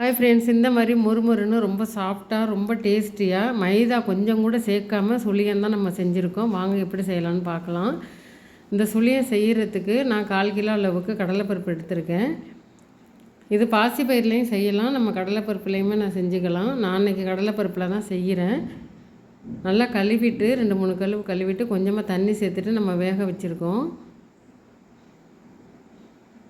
Hi friends இந்த மாதிரி முறுமுறுன்னு ரொம்ப சாஃப்டாக ரொம்ப டேஸ்டியாக மைதா கொஞ்சம் கூட சேர்க்காம சுழியம் தான் நம்ம செஞ்சுருக்கோம். வாங்க எப்படி செய்யலான்னு பார்க்கலாம். இந்த சுழியம் செய்கிறதுக்கு நான் கால் கிலோ அளவுக்கு கடலைப்பருப்பு எடுத்திருக்கேன். இது பாசிப்பயிர்லேயும் செய்யலாம். நம்ம கடலைப்பருப்புலேயுமே நான் செஞ்சுக்கலாம். நான் அன்றைக்கி கடலைப்பருப்பில் தான் செய்கிறேன் நல்லா கழுவிட்டு ரெண்டு மூணு கழுவு கழுவிட்டு கொஞ்சமாக தண்ணி சேர்த்துட்டு நம்ம வேக வச்சுருக்கோம்.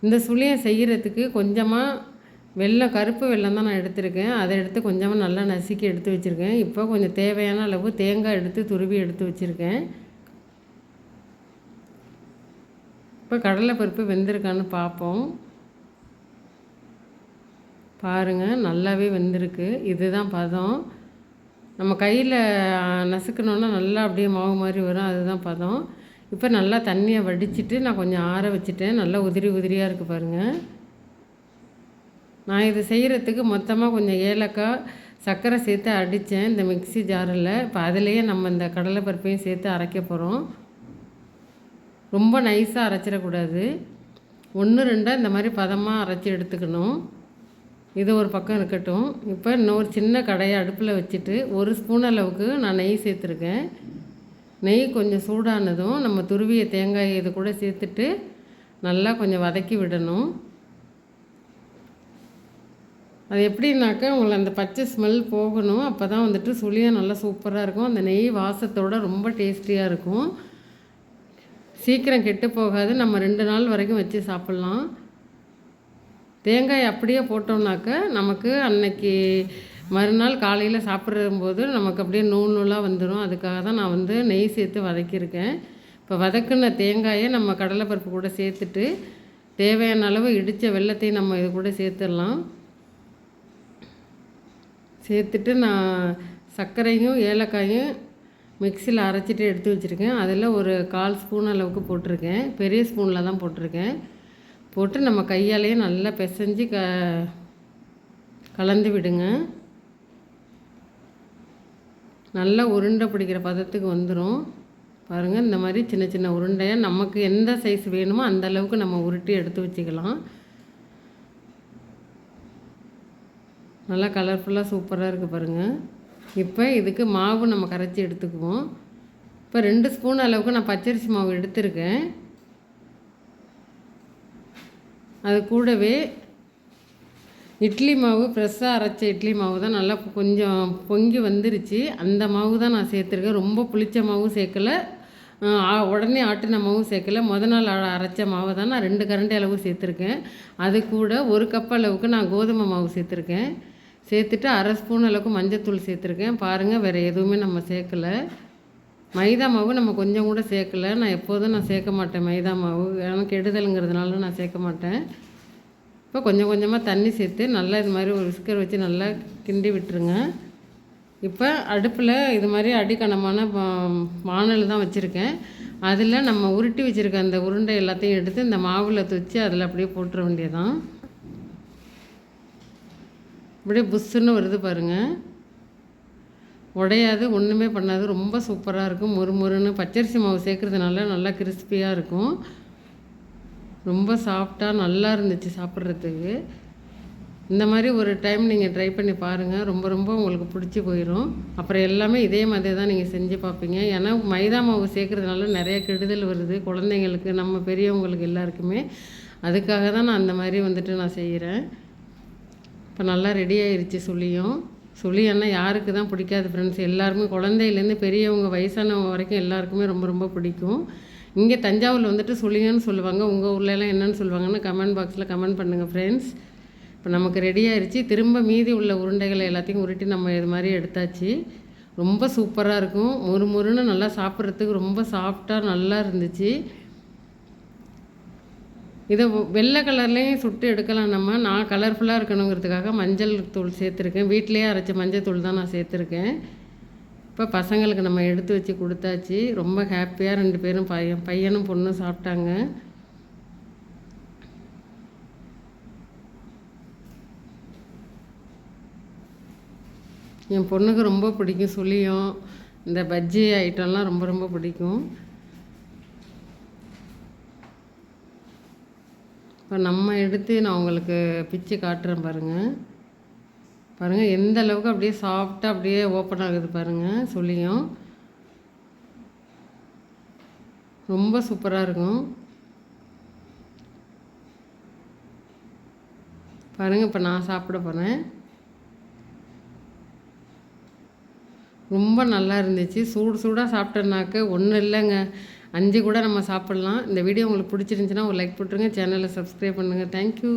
இந்த சுழியம் செய்கிறதுக்கு கொஞ்சமாக வெள்ளம் கருப்பு வெள்ளம் தான் நான் எடுத்திருக்கேன். அதை எடுத்து கொஞ்சமாக நல்லா நசுக்கி எடுத்து வச்சுருக்கேன். இப்போ கொஞ்சம் தேவையான அளவு தேங்காய் எடுத்து துருவி எடுத்து வச்சுருக்கேன். இப்போ கடலைப்பருப்பு வெந்திருக்கான்னு பார்ப்போம். பாருங்கள் நல்லாவே வெந்திருக்கு. இதுதான் பதம். நம்ம கையில் நசுக்கணுன்னா நல்லா அப்படியே மாவு மாதிரி வரும். அதுதான் பதம். இப்போ நல்லா தண்ணியை வடிச்சிட்டு நான் கொஞ்சம் ஆற வச்சுட்டேன். நல்லா உதிரி உதிரியாக இருக்குது பாருங்கள் நான் இது செய்கிறதுக்கு மொத்தமாக கொஞ்சம் ஏலக்காய் சர்க்கரை சேர்த்து அடித்தேன் இந்த மிக்சி ஜாரில். இப்போ அதுலேயே நம்ம இந்த கடலைப்பருப்பையும் சேர்த்து அரைக்க போகிறோம். ரொம்ப நைஸாக அரைச்சிடக்கூடாது. ஒன்று ரெண்டாக இந்த மாதிரி பதமாக அரைச்சி எடுத்துக்கணும். இது ஒரு பக்கம் இருக்கட்டும். இப்போ இன்னொரு சின்ன கடையை அடுப்பில் வச்சுட்டு ஒரு ஸ்பூன் அளவுக்கு நான் நெய் சேர்த்துருக்கேன். நெய் கொஞ்சம் சூடானதும் நம்ம துருவிய தேங்காய் இது கூட சேர்த்துட்டு நல்லா கொஞ்சம் வதக்கி விடணும். அது எப்படின்னாக்கா உங்களை அந்த பச்சை ஸ்மெல் போகணும். அப்போ தான் வந்துட்டு சுளியாக நல்லா சூப்பராக இருக்கும். அந்த நெய் வாசத்தோட ரொம்ப டேஸ்டியாக இருக்கும். சீக்கிரம் கெட்டு போகாது. நம்ம ரெண்டு நாள் வரைக்கும் வச்சு சாப்பிட்லாம். தேங்காய் அப்படியே போட்டோம்னாக்க நமக்கு அன்னைக்கு மறுநாள் காலையில் சாப்பிட்றம்போது நமக்கு அப்படியே நூல் நூலாக வந்துடும் அதுக்காக தான் நான் வந்து நெய் சேர்த்து வதக்கியிருக்கேன். இப்போ வதக்குன தேங்காயை நம்ம கடலைப்பருப்பு கூட சேர்த்துட்டு தேவையான அளவு இடித்த வெள்ளத்தையும் நம்ம இது கூட சேர்த்துடலாம். சேர்த்துட்டு நான் சர்க்கரையும் ஏலக்காயும் மிக்சியில் அரைச்சிட்டு எடுத்து வச்சுருக்கேன். அதில் ஒரு கால் ஸ்பூன் அளவுக்கு போட்டிருக்கேன். பெரிய ஸ்பூனில் தான் போட்டிருக்கேன். போட்டு நம்ம கையாலேயே நல்லா பிசைஞ்சு க கலந்து விடுங்க. நல்லா உருண்டை பிடிக்கிற பதத்துக்கு வந்துடும் பாருங்கள் இந்த மாதிரி சின்ன சின்ன உருண்டையாக நமக்கு எந்த சைஸ் வேணுமோ அந்த அளவுக்கு நம்ம உருட்டி எடுத்து வச்சுக்கலாம். நல்லா கலர்ஃபுல்லாக சூப்பராக இருக்குது பாருங்கள் இப்போ இதுக்கு மாவு நம்ம கரைச்சி எடுத்துக்குவோம். இப்போ ரெண்டு ஸ்பூன் அளவுக்கு நான் பச்சரிசி மாவு எடுத்திருக்கேன். அது கூடவே இட்லி மாவு ஃப்ரெஷ்ஷாக அரைச்ச இட்லி மாவு தான் நல்லா கொஞ்சம் பொங்கி வந்துருச்சு. அந்த மாவு தான் நான் சேர்த்துருக்கேன். ரொம்ப புளிச்ச மாவும் சேர்க்கலை. உடனே ஆட்டின மாவும் சேர்க்கல. முத நாள் அரைச்ச மாவை தான் நான் ரெண்டு கரண்டி அளவு சேர்த்துருக்கேன். அது கூட ஒரு கப் அளவுக்கு நான் கோதுமை மாவு சேர்த்துருக்கேன். சேர்த்துட்டு அரை ஸ்பூன் அளவுக்கு மஞ்சத்தூள் சேர்த்துருக்கேன். பாருங்கள் வேறு எதுவுமே நம்ம சேர்க்கலை. மைதா மாவு நம்ம கொஞ்சம் கூட சேர்க்கலை. நான் எப்போதும் நான் சேர்க்க மாட்டேன் மைதா மாவு. எனக்கு கெடுதலுங்கிறதுனால நான் சேர்க்க மாட்டேன். இப்போ கொஞ்சம் கொஞ்சமாக தண்ணி சேர்த்து நல்லா இது மாதிரி ஒரு விஸ்கர் வச்சு நல்லா கிண்டி விட்டுருங்க. இப்போ அடுப்பில் இது மாதிரி அடிக்கணமான வானல் தான் வச்சுருக்கேன். அதில் நம்ம உருட்டி வச்சுருக்க அந்த உருண்டை எல்லாத்தையும் எடுத்து இந்த மாவில் துவச்சி அதில் அப்படியே போட்டுற வேண்டியதான் இப்படியே புஷ்ஷுன்னு வருது பாருங்கள் உடையாது ஒன்றுமே பண்ணாது. ரொம்ப சூப்பராக இருக்கும். மொறு மொறுன்னு பச்சரிசி மாவு சேர்க்குறதுனால நல்லா கிறிஸ்பியாக இருக்கும். ரொம்ப சாஃப்டாக நல்லா இருந்துச்சு சாப்பிட்றதுக்கு. இந்த மாதிரி ஒரு டைம் நீங்கள் ட்ரை பண்ணி பாருங்கள் ரொம்ப ரொம்ப உங்களுக்கு பிடிச்சி போயிடும் அப்புறம் எல்லாமே இதே மாதிரி தான் நீங்கள் செஞ்சு பார்ப்பீங்க ஏன்னா மைதா மாவு சேர்க்குறதுனால நிறைய கெடுதல் வருது. குழந்தைங்களுக்கு நம்ம பெரியவங்களுக்கு எல்லாருக்குமே. அதுக்காக தான் நான் அந்த மாதிரி வந்துட்டு நான் செய்கிறேன் இப்போ நல்லா ரெடி ஆயிடுச்சு சுழியும். சுழி எண்ணெய் யாருக்கு தான் பிடிக்காது ஃப்ரெண்ட்ஸ் எல்லாருமே குழந்தையிலேருந்து பெரியவங்க வயசானவங்க வரைக்கும் எல்லாருக்குமே ரொம்ப ரொம்ப பிடிக்கும். இங்கே தஞ்சாவூரில் வந்துட்டு சுழியன்னு சொல்லுவாங்க. உங்கள் ஊர்லலாம் என்னென்னு சொல்லுவாங்கன்னு கமெண்ட் பாக்ஸில் கமெண்ட் பண்ணுங்கள் ஃப்ரெண்ட்ஸ் இப்போ நமக்கு ரெடி ஆயிடுச்சு திரும்ப மீதி உள்ள உருண்டைகளை எல்லாத்தையும் உருட்டி நம்ம இது மாதிரி எடுத்தாச்சு. ரொம்ப சூப்பராக இருக்கும். முறு முறுன்னு நல்லா சாப்பிட்றதுக்கு ரொம்ப சாஃப்டாக நல்லா இருந்துச்சு. இதை வெள்ளை கலர்லேயும் சுட்டு எடுக்கலாம் நம்ம. நான் கலர்ஃபுல்லாக இருக்கணுங்கிறதுக்காக மஞ்சள் தூள் சேர்த்துருக்கேன். வீட்டிலேயே அரைச்ச மஞ்சள் தூள் தான் நான் சேர்த்துருக்கேன். இப்போ பசங்களுக்கு நம்ம எடுத்து வச்சு கொடுத்தாச்சு. ரொம்ப ஹாப்பியாக ரெண்டு பேரும் பையன் பையனும் பொண்ணும் சாப்பிட்டாங்க. என் பொண்ணுக்கு ரொம்ப பிடிக்கும். சுழியும் இந்த பஜ்ஜி ஐட்டம்லாம் ரொம்ப ரொம்ப பிடிக்கும். இப்போ நம்ம எடுத்து நான் உங்களுக்கு பிச்சு காட்டுறேன் பாருங்கள் பாருங்கள் எந்த அளவுக்கு அப்படியே சாஃப்டாக அப்படியே ஓப்பன் ஆகுது பாருங்கள் சொல்லியும். ரொம்ப சூப்பராக இருக்கும். பாருங்கள் இப்போ நான் சாப்பிட போகிறேன் ரொம்ப நல்லா இருந்துச்சு. சூடு சூடாக சாப்பிட்டேன்னாக்க ஒன்றும் இல்லைங்க. அஞ்சு கூட நம்ம சாப்பிட்லாம். இந்த வீடியோ உங்களுக்கு பிடிச்சிருந்துச்சின்னா ஒரு லைக் போட்டுருங்க. சேனலை சப்ஸ்கிரைப் பண்ணுங்கள் தேங்க்யூ